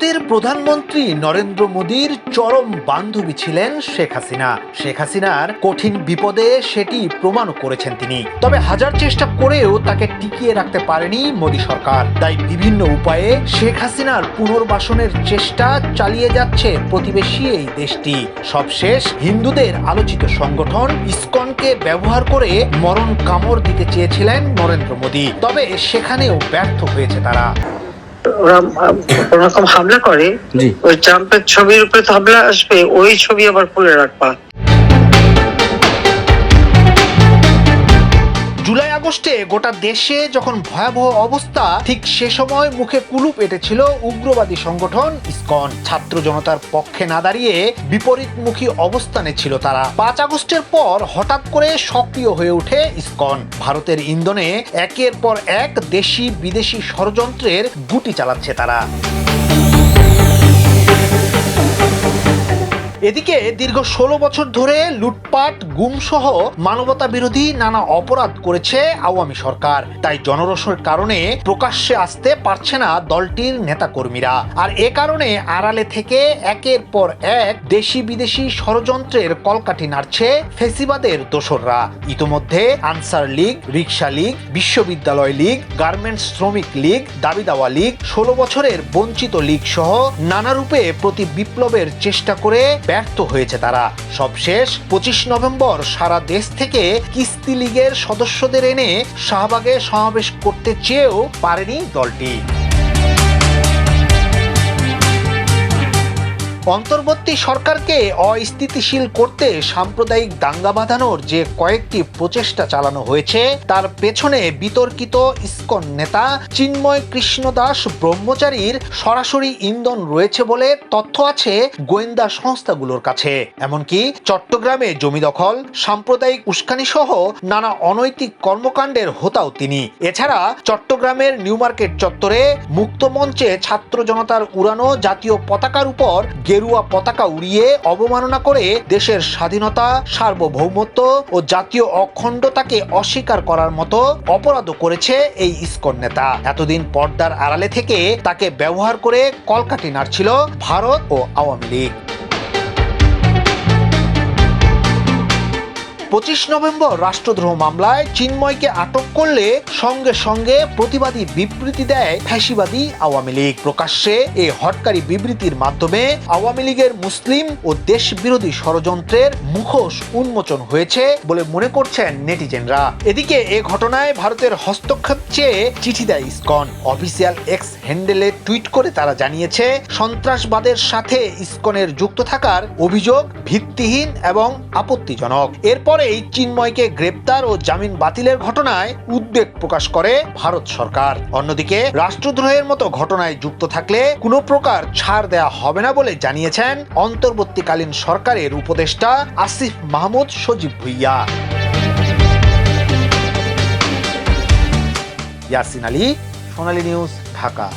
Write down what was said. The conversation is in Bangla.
ভারতের প্রধানমন্ত্রী নরেন্দ্র মোদীর চরম বান্ধবী ছিলেন শেখ হাসিনা। শেখ হাসিনার কঠিন বিপদে সেটি প্রমাণও করেছেন তিনি। তবে হাজার চেষ্টা করেও তাকে টিকিয়ে রাখতে পারেনি মোদী সরকার। তাই বিভিন্ন উপায়ে শেখ হাসিনার পুনর্বাসনের চেষ্টা চালিয়ে যাচ্ছে প্রতিবেশী এই দেশটি। সবশেষ হিন্দুদের আলোচিত সংগঠন ইসকনকে ব্যবহার করে মরণ কামড় দিতে চেয়েছিলেন নরেন্দ্র মোদী। তবে সেখানেও ব্যর্থ হয়েছে তারা। ওরা ওরকম হামলা করে ওই ট্রাম্পের ছবির উপরে তো হামলা আসবে ওই ছবি আবার খুলে রাখবা। আগস্টে গোটা দেশে যখন ভয়াবহ অবস্থা, ঠিক সে সময় মুখে কুলুপ এটেছিল উগ্রবাদী সংগঠন ইসকন। ছাত্র জনতার পক্ষে না দাঁড়িয়ে বিপরীতমুখী অবস্থানে ছিল তারা। পাঁচ আগস্টের পর হঠাৎ করে সক্রিয় হয়ে ওঠে ইসকন। ভারতের ইন্ধনে একের পর এক দেশি বিদেশি ষড়যন্ত্রের গুটি চালাচ্ছে তারা। এদিকে দীর্ঘ ষোলো বছর ধরে লুটপাট, গুমসহ মানবতা বিরোধী নানা অপরাধ করেছে আওয়ামী সরকার। তাই জনরোষের কারণে প্রকাশ্যে আসতে পারছে না দলটির নেতাকর্মীরা। আর এ কারণে আড়ালে থেকে একের পর এক দেশি বিদেশি ষড়যন্ত্রের কলকাঠি নাড়ছে ফেসিবাদের দোসররা। ইতোমধ্যে আনসার লীগ রিক্সা লীগ, বিশ্ববিদ্যালয় লীগ, গার্মেন্টস শ্রমিক লীগ, দাবি দাওয়া লীগ, ষোলো বছরের বঞ্চিত লীগ সহ নানা রূপে প্রতি বিপ্লবের চেষ্টা করে ব্যর্থ হয়েছে তারা। সবশেষ পঁচিশ নভেম্বর সারা দেশ থেকে কিস্তি লীগের সদস্যদের এনে শাহবাগে সমাবেশ করতে চেয়েও পারেনি দলটি। অন্তর্বর্তী সরকারকে অস্থিতিশীল করতে সাম্প্রদায়িক দাঙ্গা বাঁধানোর যে কয়েকটি প্রচেষ্টা চালানো হয়েছে, তার পেছনে বিতর্কিত ইসকন নেতা চিন্ময় কৃষ্ণ দাস ব্রহ্মচারীর সরাসরি ইন্ধন রয়েছে বলে তথ্য আছে গোয়েন্দা সংস্থাগুলোর কাছে। এমনকি চট্টগ্রামে জমি দখল, সাম্প্রদায়িক উস্কানি সহ নানা অনৈতিক কর্মকাণ্ডের হোতাও তিনি। এছাড়া চট্টগ্রামের নিউ মার্কেট চত্বরে মুক্ত মঞ্চে ছাত্র জনতার উড়ানো জাতীয় পতাকার উপর গেরুয়া পতাকা উড়িয়ে অবমাননা করে দেশের স্বাধীনতা, সার্বভৌমত্ব ও জাতীয় অখণ্ডতাকে অস্বীকার করার মতো অপরাধও করেছে এই ইসকন নেতা। এতদিন পর্দার আড়ালে থেকে তাকে ব্যবহার করে কলকাটি নাড়ছিল ভারত ও আওয়ামী লীগ। পঁচিশ নভেম্বর রাষ্ট্রদ্রোহ মামলায় চিন্ময়কে আটক করলে সঙ্গে সঙ্গে প্রতিবাদী বিবৃতি দেয় ফ্যাসিবাদী আওয়ামী লীগ। প্রকাশ্যে এই হটকারী বিবৃতির মাধ্যমে আওয়ামী লীগের মুসলিম ও দেশ বিরোধী ষড়যন্ত্রের মুখোশ উন্মোচন হয়েছে বলে মনে করছেন নেটিজেনরা। এদিকে এ ঘটনায় ভারতের হস্তক্ষেপ চেয়ে চিঠি দেয় ইসকন। অফিসিয়াল এক্স হ্যান্ডেলে টুইট করে তারা জানিয়েছে, সন্ত্রাসবাদের সাথে ইসকনের যুক্ত থাকার অভিযোগ ভিত্তিহীন এবং আপত্তিজনক। এরপরেই চিন্ময়কে গ্রেপ্তার ও জামিন বাতিলের ঘটনায় উদ্বেগ প্রকাশ করে ভারত সরকার। অন্যদিকে, রাষ্ট্রদ্রোহের মতো ঘটনায় যুক্ত থাকলে কোনো প্রকার ছাড় দেয়া হবে না বলে জানিয়েছেন অন্তর্বর্তীকালীন সরকারের উপদেষ্টা আসিফ মাহমুদ সজীব ভুইয়া। ইয়াসিন আলী, সোনালী নিউজ, ঢাকা।